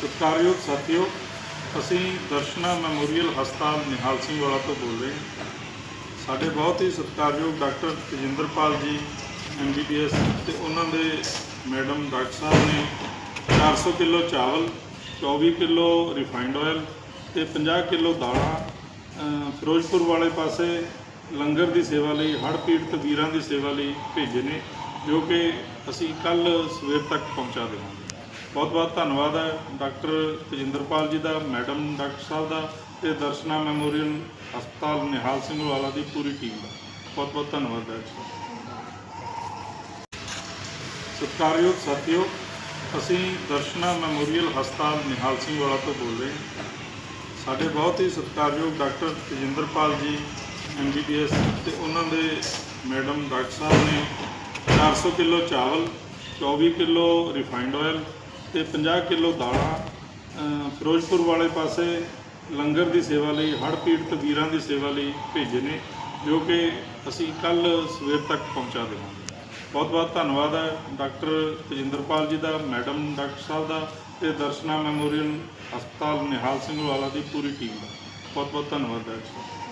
ਸਤਿਕਾਰਯੋਗ ਸਾਥੀਓ, ਅਸੀਂ ਦਰਸ਼ਨਾ ਮੈਮੋਰੀਅਲ ਹਸਪਤਾਲ ਨਿਹਾਲ ਸਿੰਘ ਵਾਲਾ ਤੋਂ ਬੋਲ ਰਹੇ ਹਾਂ। ਸਾਡੇ ਬਹੁਤ ਹੀ ਸਤਿਕਾਰਯੋਗ ਡਾਕਟਰ ਤੇਜਿੰਦਰਪਾਲ ਜੀ ਐਮਬੀਬੀਐਸ ਤੇ ਉਹਨਾਂ ਦੇ ਮੈਡਮ ਡਾਕਟਰ ਸਾਹਿਬ ਨੇ 400 ਕਿਲੋ ਚਾਵਲ 24 ਕਿਲੋ ਰਿਫਾਈਨਡ ਆਇਲ ਤੇ 50 ਕਿਲੋ ਦਾਲਾਂ ਫਿਰੋਜ਼ਪੁਰ ਵਾਲੇ ਪਾਸੇ ਲੰਗਰ ਦੀ ਸੇਵਾ ਲਈ, ਹੜ੍ਹ ਪੀੜਤ ਵੀਰਾਂ ਦੀ ਸੇਵਾ ਲਈ ਭੇਜੇ ਨੇ, ਜੋ ਕਿ ਅਸੀਂ ਕੱਲ ਸਵੇਰ ਤੱਕ ਪਹੁੰਚਾ ਦੇਵਾਂਗੇ। ਬਹੁਤ ਬਹੁਤ ਧੰਨਵਾਦ ਹੈ ਡਾਕਟਰ ਤੇਜਿੰਦਰਪਾਲ ਜੀ ਦਾ, ਮੈਡਮ ਡਾਕਟਰ ਸਾਹਿਬ ਦਾ ਤੇ ਦਰਸ਼ਨਾ ਮੈਮੋਰੀਅਲ ਹਸਪਤਾਲ ਨਿਹਾਲ ਸਿੰਘ ਵਾਲਾ ਦੀ ਪੂਰੀ ਟੀਮ ਦਾ। ਬਹੁਤ ਬਹੁਤ ਧੰਨਵਾਦ ਡਾਕਟਰ ਸਤਿਕਾਰਯੋਗ ਸਾਥੀਓ, ਅਸੀਂ ਦਰਸ਼ਨਾ ਮੈਮੋਰੀਅਲ ਹਸਪਤਾਲ ਨਿਹਾਲ ਸਿੰਘ ਵਾਲਾ ਤੋਂ ਬੋਲ ਰਹੇ ਹਾਂ। ਸਾਡੇ ਬਹੁਤ ਹੀ ਸਤਿਕਾਰਯੋਗ ਡਾਕਟਰ ਤੇਜਿੰਦਰਪਾਲ ਜੀ ਐਮਬੀਬੀਐਸ ਤੇ ਉਹਨਾਂ ਦੇ ਮੈਡਮ ਡਾਕਟਰ ਸਾਹਿਬ ਨੇ 400 ਕਿਲੋ ਚਾਵਲ 24 ਕਿਲੋ ਰਿਫਾਈਨਡ ਆਇਲ ਤੇ 50 ਕਿਲੋ ਦਾਲਾਂ ਫਿਰੋਜ਼ਪੁਰ ਵਾਲੇ ਪਾਸੇ ਲੰਗਰ ਦੀ ਸੇਵਾ ਲਈ, ਹੜ੍ਹ ਪੀੜਤ ਵੀਰਾਂ ਦੀ ਸੇਵਾ ਲਈ ਭੇਜੇ ਨੇ, ਜੋ ਕਿ ਅਸੀਂ ਕੱਲ ਸਵੇਰ ਤੱਕ ਪਹੁੰਚਾ ਦੇਵਾਂਗੇ। ਬਹੁਤ ਬਹੁਤ ਧੰਨਵਾਦ ਹੈ ਡਾਕਟਰ ਤਜਿੰਦਰਪਾਲ ਜੀ ਦਾ, ਮੈਡਮ ਡਾਕਟਰ ਸਾਹਿਬ ਦਾ ਤੇ ਦਰਸ਼ਨਾ ਮੈਮੋਰੀਅਲ ਹਸਪਤਾਲ ਨਿਹਾਲ ਸਿੰਘ ਵਾਲਾ ਦੀ ਪੂਰੀ ਟੀਮ ਦਾ। ਬਹੁਤ ਬਹੁਤ ਧੰਨਵਾਦ ਡਾਕਟਰ ਸਾਹਿਬ